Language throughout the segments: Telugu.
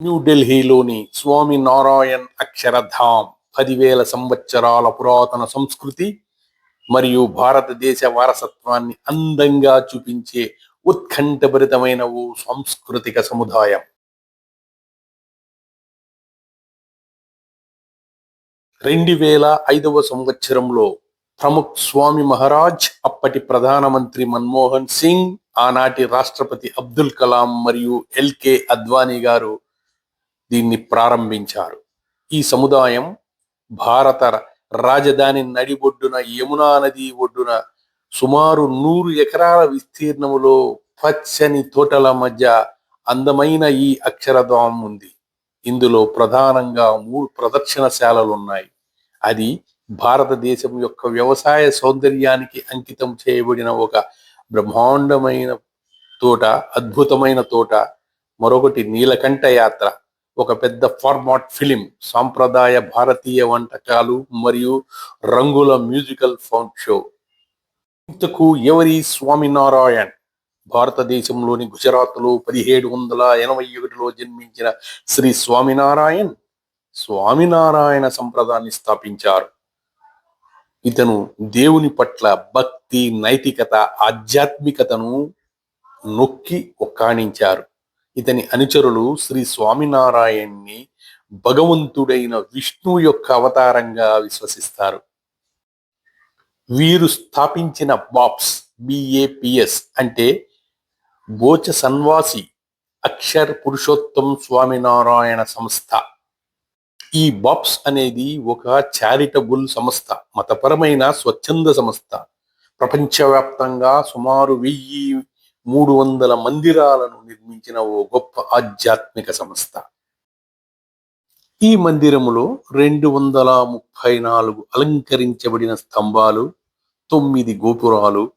న్యూఢిల్లీలోని స్వామి నారాయణ్ అక్షరధామ్ పదివేల సంవత్సరాల పురాతన సంస్కృతి మరియు భారతదేశ వారసత్వాన్ని అందంగా చూపించే ఉత్కంఠభరితమైన ఓ సాంస్కృతిక సముదాయం. రెండు వేల ఐదవ సంవత్సరంలో ప్రముఖ్ స్వామి మహారాజ్ అప్పటి ప్రధానమంత్రి మన్మోహన్ సింగ్ ఆనాటి రాష్ట్రపతి అబ్దుల్ కలాం మరియు ఎల్కే అద్వానీ గారు దీన్ని ప్రారంభించారు. ఈ సముదాయం భారత రాజధాని నడిబొడ్డున యమునా నది ఒడ్డున సుమారు నూరు ఎకరాల విస్తీర్ణములో పచ్చని తోటల మధ్య అందమైన ఈ అక్షరధామం ఉంది. ఇందులో ప్రధానంగా మూడు ప్రదర్శనశాలలు ఉన్నాయి అది భారతదేశం యొక్క వ్యవసాయ సౌందర్యానికి అంకితం చేయబడిన ఒక బ్రహ్మాండమైన తోట అద్భుతమైన తోట మరొకటి నీలకంఠ యాత్ర. ఒక పెద్ద ఫార్మాట్ ఫిలిం సాంప్రదాయ భారతీయ వంటకాలు మరియు రంగుల మ్యూజికల్ ఫౌండ్ షో ఇంతకు ఎవరి స్వామినారాయణ్? భారతదేశంలోని గుజరాత్లో పదిహేడు వందల ఎనభై ఒకటిలో జన్మించిన శ్రీ స్వామినారాయణ్ స్వామినారాయణ సంప్రదాయాన్ని స్థాపించారు. ఇతను దేవుని పట్ల భక్తి నైతికత ఆధ్యాత్మికతను నొక్కి ఒక్కాణించారు. ఇతని అనుచరులు శ్రీ స్వామినారాయణ్ణి భగవంతుడైన విష్ణువు యొక్క అవతారంగా విశ్వసిస్తారు. వీరు స్థాపించిన బాప్స్ బిఏపిఎస్ అంటే బోచ సన్వాసి అక్షర్ పురుషోత్తం స్వామినారాయణ సంస్థ. ఈ బాప్స్ అనేది ఒక చారిటబుల్ సంస్థ మతపరమైన స్వచ్ఛంద సంస్థ. ప్రపంచవ్యాప్తంగా సుమారు వెయ్యి మూడు వందల మందిరాలను నిర్మించిన ఓ గొప్ప ఆధ్యాత్మిక సంస్థ. ఈ మందిరములో రెండు వందల ముప్పై నాలుగు అలంకరించబడిన స్తంభాలు తొమ్మిది గోపురాలు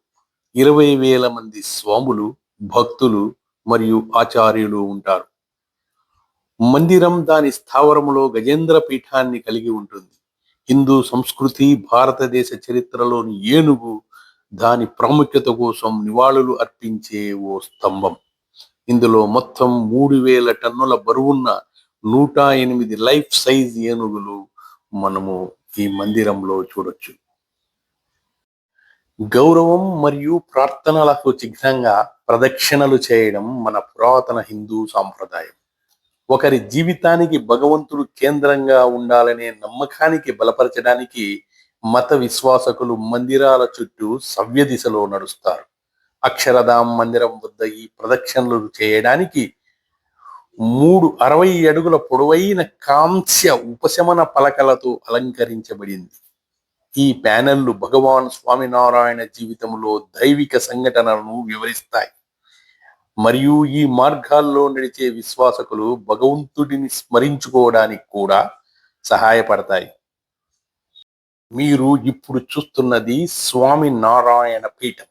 ఇరవై వేల మంది స్వాములు భక్తులు మరియు ఆచార్యులు ఉంటారు. మందిరం దాని స్థావరములో గజేంద్ర పీఠాన్ని కలిగి ఉంటుంది. హిందూ సంస్కృతి భారతదేశ చరిత్రలోని ఏనుగు దాని ప్రాముఖ్యత కోసం నివాళులు అర్పించే ఓ స్తంభం. ఇందులో మొత్తం మూడు వేల టన్నుల బరువున్న నూట ఎనిమిది లైఫ్ సైజ్ ఏనుగులు మనము ఈ మందిరంలో చూడొచ్చు. గౌరవం మరియు ప్రార్థనలకు చిహ్నంగా ప్రదక్షిణలు చేయడం మన పురాతన హిందూ సాంప్రదాయం. ఒకరి జీవితానికి భగవంతుడు కేంద్రంగా ఉండాలనే నమ్మకానికి బలపరచడానికి మత విశ్వాసకులు మందిరాల చుట్టూ సవ్య దిశలో నడుస్తారు. అక్షరధాం మందిరం వద్ద ఈ ప్రదక్షిణలు చేయడానికి మూడు అరవై అడుగుల పొడవైన కాంస్య ఉపశమన పలకలతో అలంకరించబడింది. ఈ ప్యానెళ్ళు భగవాన్ స్వామినారాయణ జీవితంలో దైవిక సంఘటనలను వివరిస్తాయి. మరియు ఈ మార్గాల్లో నడిచే విశ్వాసకులు భగవంతుడిని స్మరించుకోవడానికి కూడా సహాయపడతాయి. మీరు ఇప్పుడు చూస్తున్నది స్వామి నారాయణ పీఠం.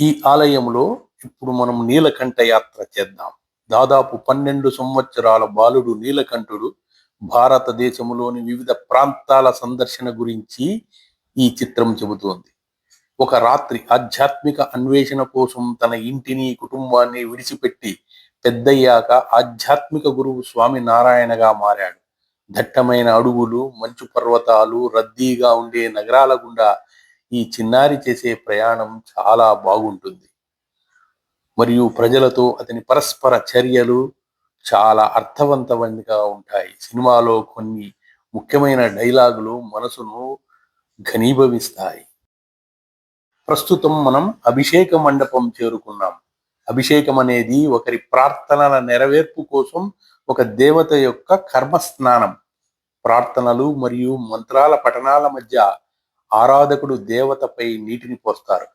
ఈ ఆలయంలో ఇప్పుడు మనం నీలకంఠ యాత్ర చేద్దాం. దాదాపు పన్నెండు సంవత్సరాల బాలుడు నీలకంఠుడు భారతదేశంలోని వివిధ ప్రాంతాల సందర్శన గురించి ఈ చిత్రం చెబుతోంది. ఒక రాత్రి ఆధ్యాత్మిక అన్వేషణ కోసం తన ఇంటిని కుటుంబాన్ని విడిచిపెట్టి పెద్దయ్యాక ఆధ్యాత్మిక గురువు స్వామి నారాయణగా మారాడు. దట్టమైన అడుగులు మంచు పర్వతాలు రద్దీగా ఉండే నగరాల గుండా ఈ చిన్నారి చేసే ప్రయాణం చాలా బాగుంటుంది. మరియు ప్రజలతో అతని పరస్పర చర్యలు చాలా అర్థవంతమైనగా ఉంటాయి. సినిమాలో కొన్ని ముఖ్యమైన డైలాగులు మనసును ఘనీభవిస్తాయి. ప్రస్తుతం మనం అభిషేక మండపం చేరుకున్నాం. అభిషేకం అనేది ఒకరి ప్రార్థనల నెరవేర్పు కోసం ఒక దేవత యొక్క కర్మ స్నానం ప్రార్థనలు మరియు మంత్రాల పఠనాల మధ్య ఆరాధకుడు దేవతపై నీటిని పోస్తారు.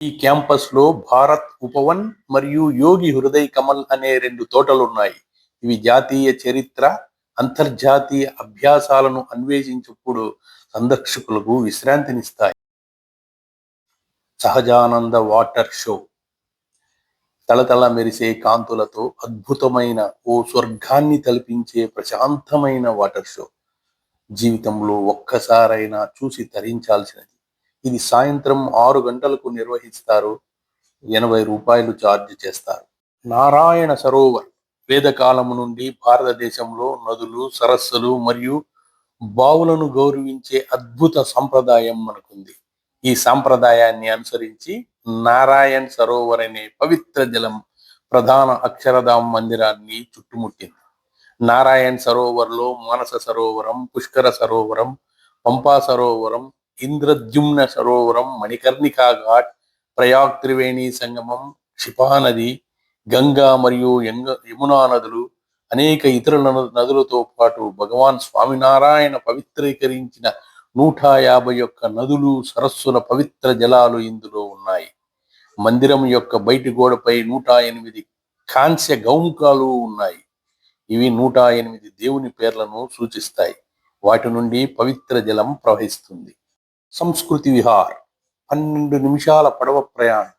ఈ క్యాంపస్లో భారత్ ఉపవన్ మరియు యోగి హృదయ్ కమల్ అనే రెండు తోటలు ఉన్నాయి ఇవి జాతీయ చరిత్ర అంతర్జాతీయ అభ్యాసాలను అన్వేషించినప్పుడు సందర్శకులకు విశ్రాంతినిస్తాయి. Sahajanand water show. తలతల మెరిసే కాంతులతో అద్భుతమైన ఓ స్వర్గాన్ని తలపించే ప్రశాంతమైన వాటర్ షో. జీవితంలో ఒక్కసారైనా చూసి తరించాల్సినది. ఇది సాయంత్రం ఆరు గంటలకు నిర్వహిస్తారు. ఎనభై రూపాయలు ఛార్జ్ చేస్తారు. నారాయణ సరోవర్. వేదకాలము నుండి భారతదేశంలో నదులు సరస్సులు మరియు బావులను గౌరవించే అద్భుత సంప్రదాయం మనకుంది. ఈ సాంప్రదాయాన్ని అనుసరించి నారాయణ్ సరోవర్ అనే పవిత్ర జలం ప్రధాన అక్షరధామ్ మందిరాన్ని చుట్టుముట్టింది. నారాయణ్ సరోవర్లో మానస సరోవరం పుష్కర సరోవరం పంపా సరోవరం ఇంద్రద్యుమ్న సరోవరం మణికర్ణికా ఘాట్ ప్రయాగ్ త్రివేణి సంగమం క్షిపా నది గంగా మరియు యంగ యమునా నదులు అనేక ఇతర నదులతో పాటు భగవాన్ స్వామినారాయణ పవిత్రీకరించిన నూట యాభై ఒక్క నదులు సరస్సుల పవిత్ర జలాలు ఇందులో ఉన్నాయి. మందిరం యొక్క బయటి గోడపై నూట ఎనిమిది కాంస్య గౌముఖాలు ఉన్నాయి. ఇవి నూట ఎనిమిది దేవుని పేర్లను సూచిస్తాయి. వాటి నుండి పవిత్ర జలం ప్రవహిస్తుంది. సంస్కృతి విహార్ పన్నెండు నిమిషాల పడవ ప్రయాణం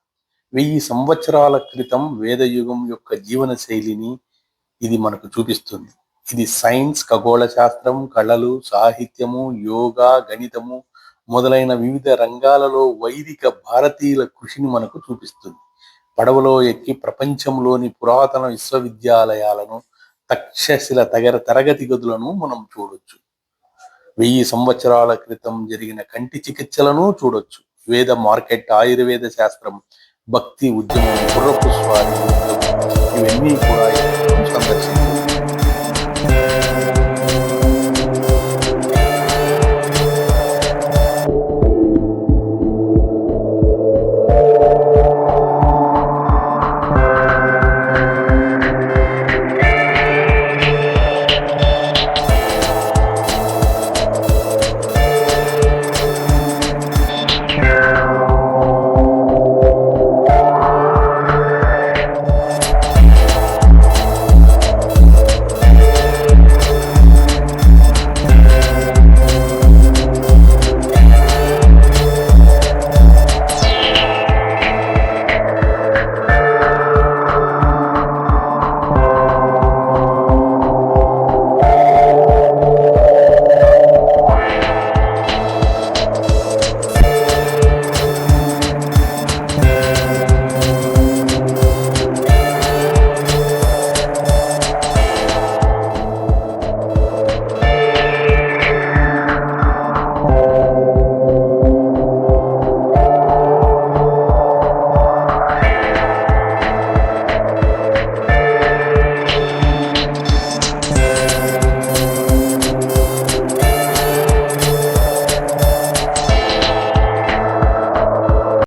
వెయ్యి సంవత్సరాల క్రితం వేదయుగం యొక్క జీవన శైలిని ఇది మనకు చూపిస్తుంది. ఇది సైన్స్ ఖగోళ శాస్త్రం కళలు సాహిత్యము యోగా గణితము మొదలైన వివిధ రంగాలలో వైదిక భారతీయుల కృషిని మనకు చూపిస్తుంది. పడవలో ఎక్కి ప్రపంచంలోని పురాతన విశ్వవిద్యాలయాలను తక్షశిల తగర తరగతి గదులను మనం చూడొచ్చు. వెయ్యి సంవత్సరాల క్రితం జరిగిన కంటి చికిత్సలను చూడొచ్చు. వేద మార్కెట్ ఆయుర్వేద శాస్త్రం భక్తి ఉద్యమం గుర్రపు స్వామి ఇవన్నీ కూడా సందర్శించారు.